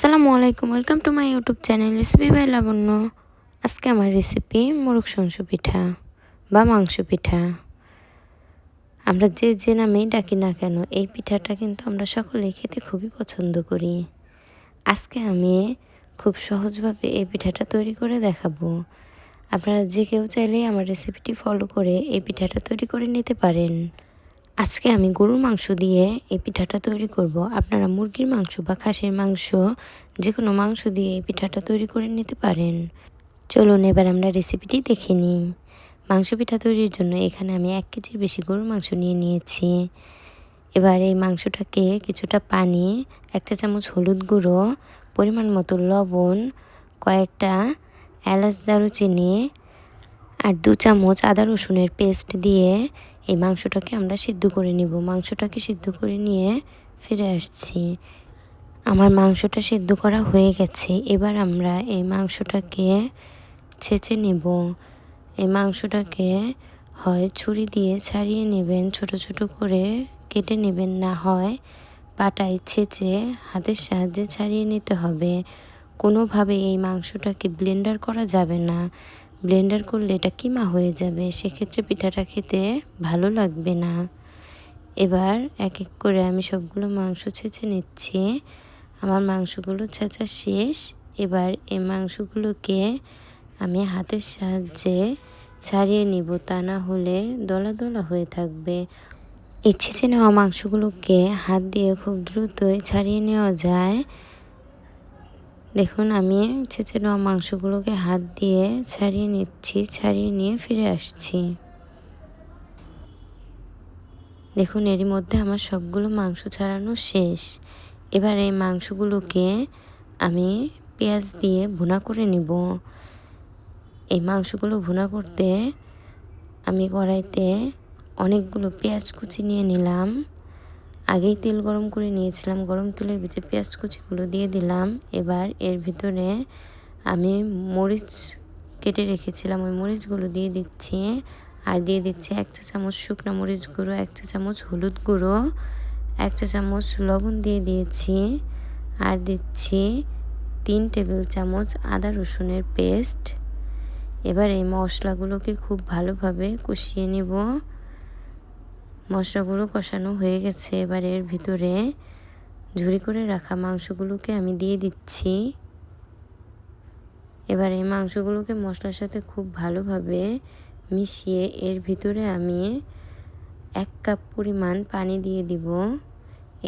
আসসালামু আলাইকুম welcome to my YouTube channel recipe by Labanya আজকে আমার রেসিপি মোরগ শংস পিঠা বা মাংস পিঠা। আমরা যে যে নামেই ডাকি না কেন, এই পিঠাটা কিন্তু আমরা সকলেই খেতে খুবই পছন্দ করি। আজকে আমি খুব সহজভাবে এই পিঠাটা তৈরি করে দেখাবো। আপনারা যে কেউ চাইলেই আমার রেসিপিটি ফলো করে এই পিঠাটা তৈরি করে নিতে পারেন। আজকে আমি গরুর মাংস দিয়ে এই পিঠাটা তৈরি করব। আপনারা মুরগির মাংস বা খাসির মাংস যে কোনো মাংস দিয়ে এই পিঠাটা তৈরি করে নিতে পারেন। চলুন এবার আমরা রেসিপিটি দেখে নিই। মাংস পিঠা তৈরির জন্য এখানে আমি এক কেজির বেশি গরুর মাংস নিয়ে নিয়েছি। এবার এই মাংসটাকে কিছুটা পানি, এক চা চামচ হলুদ গুঁড়ো, পরিমাণ মতো লবণ, কয়েকটা এলাচ দারুচিনি, আর দু চামচ আদা রসুনের পেস্ট দিয়ে এই মাংসটাকে আমরা সিদ্ধ করে নিব। মাংসটাকে সিদ্ধ করে নিয়ে ফিরে আসছি। আমার মাংসটা সিদ্ধ করা হয়ে গেছে। এবার আমরা এই মাংসটাকে ছেঁচে নেব। এই মাংসটাকে হয় ছুরি দিয়ে ছাড়িয়ে নেবেন, ছোট ছোট করে কেটে নেবেন। না হয় পাটায় ছেঁচে হাতের সাহায্যে ছাড়িয়ে নিতে হবে। কোনোভাবে এই মাংসটাকে ব্লেন্ডার করা যাবে না। ব্লেন্ডার করলে এটা কিমা হয়ে যাবে? সেক্ষেত্রে পিঠাটা খেতে ভালো লাগবে না। এবার এক এক করে আমি সবগুলো মাংস ছেঁচে নিচ্ছি। আমার মাংসগুলো ছেঁচা শেষ। এবার এই মাংসগুলোকে আমি হাতের সাহায্যে ছাড়িয়ে নিব। তা না হলে দলা দলা হয়ে থাকবে। এই ছেঁচে নেওয়া মাংসগুলোকে হাত দিয়ে খুব দ্রুতই ছাড়িয়ে নেওয়া যায়। দেখুন, আমি ছেঁচে নেওয়া মাংসগুলোকে হাত দিয়ে ছাড়িয়ে নিচ্ছি, ছাড়িয়ে নিয়ে ফিরে আসছি। দেখুন, এরই মধ্যে আমার সবগুলো মাংস ছাড়ানো শেষ। এবার এই মাংসগুলোকে আমি পেঁয়াজ দিয়ে ভুনা করে নিব। এই মাংসগুলো ভুনা করতে আমি কড়াইতে অনেকগুলো পেঁয়াজ কুচি নিয়ে নিলাম। আগেই তেল গরম করে নিয়েছিলাম, গরম তেলের ভিতরে পেঁয়াজ কুচিগুলো দিয়ে দিলাম। এবার এর ভিতরে আমি মরিচ কেটে রেখেছিলাম, ওই মরিচগুলো দিয়ে দিচ্ছি। আর দিয়ে দিচ্ছি এক চা চামচ শুকনো মরিচ গুঁড়ো, এক চা চামচ হলুদ গুঁড়ো, এক চা চামচ লবণ দিয়ে দিয়েছি। আর দিচ্ছি তিন টেবিল চামচ আদা রসুনের পেস্ট। এবার এই মশলাগুলোকে খুব ভালোভাবে কষিয়ে নেব। মশলাগুলো কষানো হয়ে গেছে। এবার এর ভিতরে ঝুরি করে রাখা মাংসগুলোকে আমি দিয়ে দিচ্ছি। এবার এই মাংসগুলোকে মশলার সাথে খুব ভালোভাবে মিশিয়ে এর ভিতরে আমি এক কাপ পরিমাণ পানি দিয়ে দিব।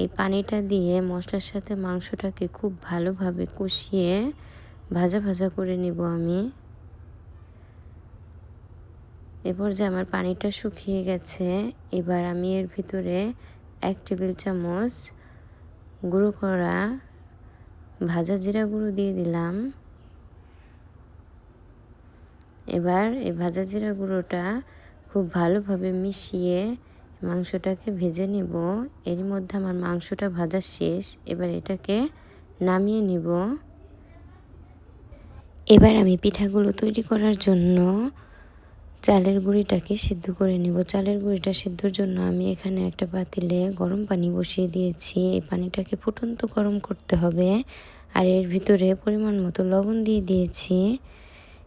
এই পানিটা দিয়ে মশলার সাথে মাংসটাকে খুব ভালোভাবে কষিয়ে ভাজা ভাজা করে নেব আমি। এরপর যে আমার পানিটা শুকিয়ে গেছে, এবার আমি এর ভিতরে এক টেবিল চামচ গুঁড়ো করা ভাজা জিরা গুঁড়ো দিয়ে দিলাম। এবার এই ভাজা জিরা গুঁড়োটা খুব ভালোভাবে মিশিয়ে মাংসটাকে ভেজে নেব। এর মধ্যে আমার মাংসটা ভাজা শেষ, এবার এটাকে নামিয়ে নিব। এবার আমি পিঠাগুলো তৈরি করার জন্য চালের গুঁড়িটাকে সিদ্ধ করে নেব। চালের গুঁড়িটা সিদ্ধর জন্য আমি এখানে একটা পাতিলে গরম পানি বসিয়ে দিয়েছি। এই পানিটাকে ফুটন্ত গরম করতে হবে আর এর ভিতরে পরিমাণ মতো লবণ দিয়ে দিয়েছি।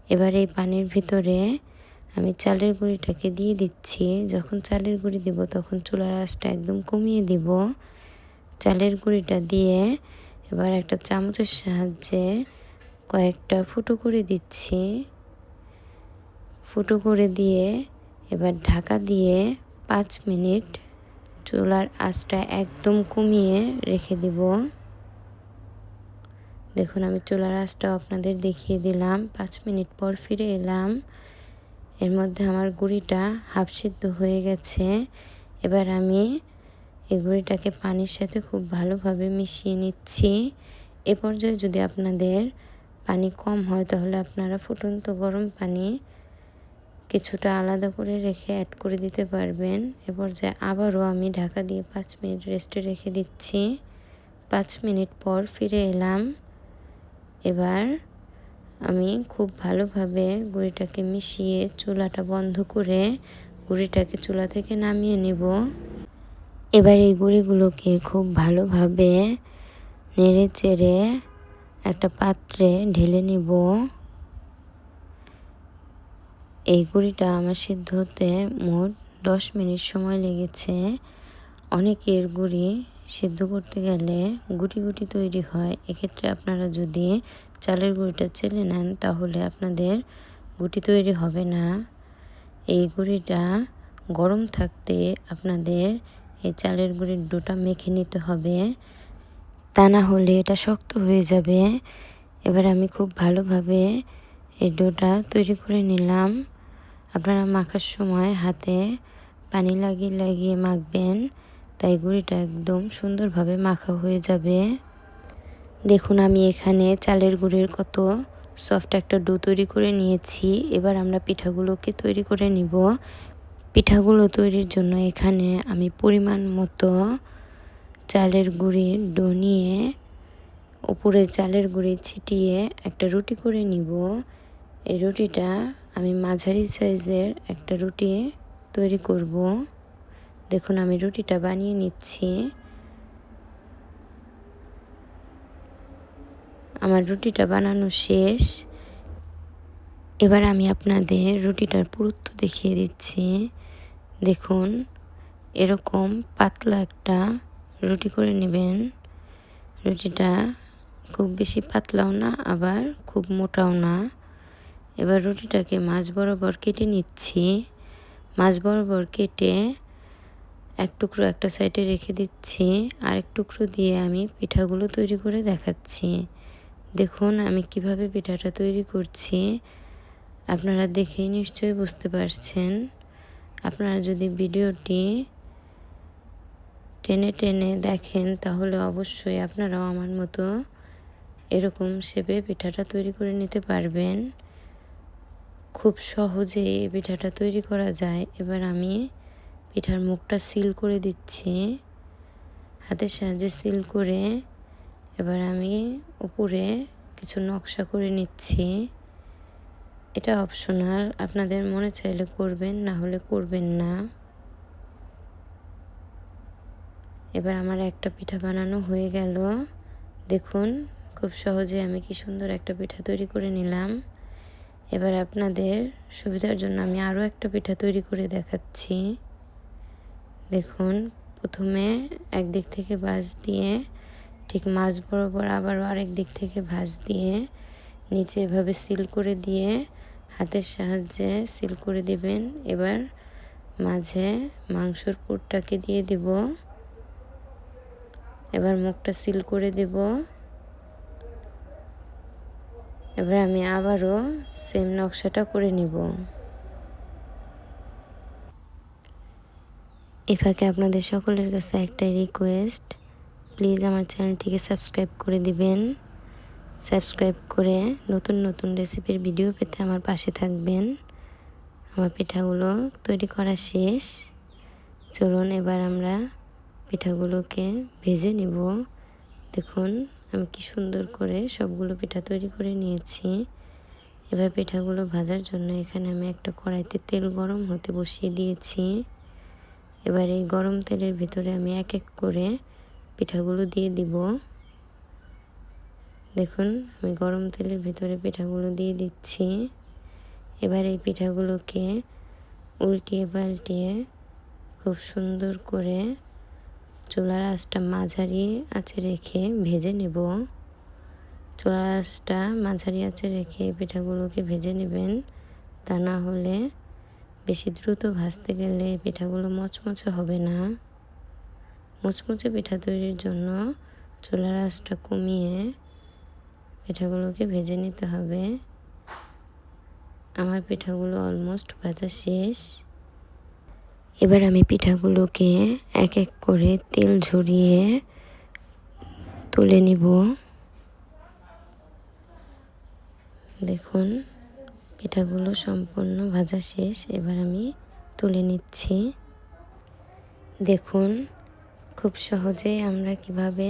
এবার এই পানির ভিতরে আমি চালের গুঁড়িটাকে দিয়ে দিচ্ছি। যখন চালের গুঁড়ি দেব তখন চুলার আঁচটা একদম কমিয়ে দিব। চালের গুঁড়িটা দিয়ে এবার একটা চামচের সাহায্যে কয়েকটা ফুটো করে দিচ্ছি। ফুটো করে দিয়ে এবার ঢাকা দিয়ে পাঁচ মিনিট চুলার আঁচটা একদম কমিয়ে রেখে দেব। দেখুন, আমি চুলার আঁচটাও আপনাদের দেখিয়ে দিলাম। পাঁচ মিনিট পর ফিরে এলাম। এর মধ্যে আমার গুঁড়িটা হাফ সিদ্ধ হয়ে গেছে। এবার আমি এই গুঁড়িটাকে পানির সাথে খুব ভালোভাবে মিশিয়ে নিচ্ছি। এ পর্যায়ে যদি আপনাদের পানি কম হয়, তাহলে আপনারা ফুটন্ত গরম পানি কিছুটা আলাদা করে রেখে অ্যাড করে দিতে পারবেন। এ পর্যায়ে আবারও আমি ঢাকা দিয়ে পাঁচ মিনিট রেস্টে রেখে দিচ্ছি। পাঁচ মিনিট পর ফিরে এলাম। এবার আমি খুব ভালোভাবে গুঁড়িটাকে মিশিয়ে চুলাটা বন্ধ করে গুঁড়িটাকে চুলা থেকে নামিয়ে নেব। এবার এই গুঁড়িগুলোকে খুব ভালোভাবে নেড়ে চেড়ে একটা পাত্রে ঢেলে নিব। এই গুঁড়িটা আমার সিদ্ধ হতে মোট দশ মিনিট সময় লেগেছে। অনেকের গুঁড়ি সিদ্ধ করতে গেলে গুটি গুটি তৈরি হয়। এক্ষেত্রে আপনারা যদি চালের গুঁড়িটা চেলে নেন, তাহলে আপনাদের গুটি তৈরি হবে না। এই গুঁড়িটা গরম থাকতে আপনাদের এই চালের গুঁড়ির ডোটা মেখে নিতে হবে। তা না হলে এটা শক্ত হয়ে যাবে। এবার আমি খুব ভালোভাবে এই ডোটা তৈরি করে নিলাম। আপনারা মাখার সময় হাতে পানি লাগিয়ে লাগিয়ে মাখবেন, তাই গুঁড়িটা একদম সুন্দরভাবে মাখা হয়ে যাবে। দেখুন, আমি এখানে চালের গুঁড়ির কত সফট একটা ডো তৈরি করে নিয়েছি। এবার আমরা পিঠাগুলোকে তৈরি করে নিব। পিঠাগুলো তৈরির জন্য এখানে আমি পরিমাণ মতো চালের গুঁড়ির ডো নিয়ে উপরে চালের গুঁড়ি ছিটিয়ে একটা রুটি করে নিব। এই রুটিটা আমি মাঝারি সাইজের একটা রুটি তৈরি করব। দেখুন, আমি রুটিটা বানিয়ে নিচ্ছি। আমার রুটিটা বানানো শেষ। এবার আমি আপনাদের রুটিটার পুরুত্ব দেখিয়ে দিচ্ছি। দেখুন, এরকম পাতলা একটা রুটি করে নেবেন। রুটিটা খুব বেশি পাতলাও না, আবার খুব মোটাও না। এবার রুটিটাকে মাছ বরাবর কেটে নিচ্ছি। মাছ বরাবর কেটে এক টুকরো একটা সাইডে রেখে দিচ্ছি। আর এক টুকরো দিয়ে আমি পিঠাগুলো তৈরি করে দেখাচ্ছি। দেখুন আমি কীভাবে পিঠাটা তৈরি করছি। আপনারা দেখেই নিশ্চয়ই বুঝতে পারছেন। আপনারা যদি ভিডিওটি টেনে টেনে দেখেন, তাহলে অবশ্যই আপনারাও আমার মতো এরকম শেপে পিঠাটা তৈরি করে নিতে পারবেন। খুব সহজে পিঠাটা তৈরি করা যায়। এবার আমি পিঠার মুখটা সিল করে দিচ্ছি। হাতের সাহায্যে সিল করে এবার আমি উপরে কিছু নকশা করে নিচ্ছি। এটা অপশনাল আপনাদের মনে চাইলে করবেন, না হলে করবেন না। এবার আমার একটা পিঠা বানানো হয়ে গেল। দেখুন, খুব সহজে আমি কি সুন্দর একটা পিঠা তৈরি করে নিলাম। এবার আপনাদের সুবিধার জন্য আমি আরও একটা পিঠা তৈরি করে দেখাচ্ছি। দেখুন, প্রথমে একদিক থেকে বাঁশ দিয়ে, ঠিক মাছ বরাবর আবারও আরেক দিক থেকে ভাঁজ দিয়ে, নিচে এভাবে সিল করে দিয়ে, হাতের সাহায্যে সিল করে দিবেন। এবার মাঝে মাংসর পুরটাকে দিয়ে দিব। এবার মুখটা সিল করে দেব। এবার আমি আবারও সেম নকশাটা করে নিব। এফাকে আপনাদের সকলের কাছে একটাই রিকোয়েস্ট প্লিজ আমার চ্যানেলটিকে সাবস্ক্রাইব করে দিবেন। সাবস্ক্রাইব করে নতুন নতুন রেসিপির ভিডিও পেতে আমার পাশে থাকবেন। আমার পিঠাগুলো তৈরি করা শেষ। চলুন এবার আমরা পিঠাগুলোকে ভেজে নিব। দেখুন আমি কি সুন্দর করে সবগুলো পিঠা তৈরি করে নিয়েছি। এবার পিঠাগুলো ভাজার জন্য এখানে আমি একটা কড়াইতে তেল গরম হতে বসিয়ে দিয়েছি। এবার এই গরম তেলের ভিতরে আমি এক এক করে পিঠাগুলো দিয়ে দিব। দেখুন, আমি গরম তেলের ভিতরে পিঠাগুলো দিয়ে দিচ্ছি। এবার এই পিঠাগুলোকে উল্টিয়ে পাল্টিয়ে খুব সুন্দর করে চুলার আঁচটা মাঝারি আছে রেখে ভেজে নেব। চুলার আঁচটা মাঝারি আছে রেখে পিঠাগুলোকে ভেজে নেবেন। তা না হলে বেশি দ্রুত ভাজতে গেলে পিঠাগুলো মচমচে হবে না। মুচমুচে পিঠা তৈরির জন্য চুলার আঁচটা কমিয়ে পিঠাগুলোকে ভেজে নিতে হবে। আমার পিঠাগুলো অলমোস্ট ভাজা শেষ। এবার আমি পিঠাগুলোকে এক এক করে তেল ঝরিয়ে তুলে নিব। দেখুন, পিঠাগুলো সম্পূর্ণ ভাজা শেষ, এবার আমি তুলে নিচ্ছি। দেখুন, খুব সহজেই আমরা কীভাবে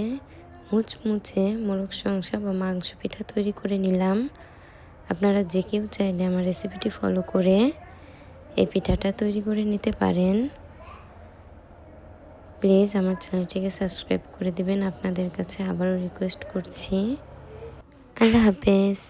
মুচমুচে মোরগ সংসা বা মাংস পিঠা তৈরি করে নিলাম। আপনারা যে কেউ চাইলে আমার রেসিপিটি ফলো করে এই পিঠাটা তৈরি করে নিতে পারেন। প্লিজ আমার চ্যানেলটিকে সাবস্ক্রাইব করে দিবেন। আপনাদের কাছে আবারও রিকোয়েস্ট করছি। আল্লাহ হাফেজ।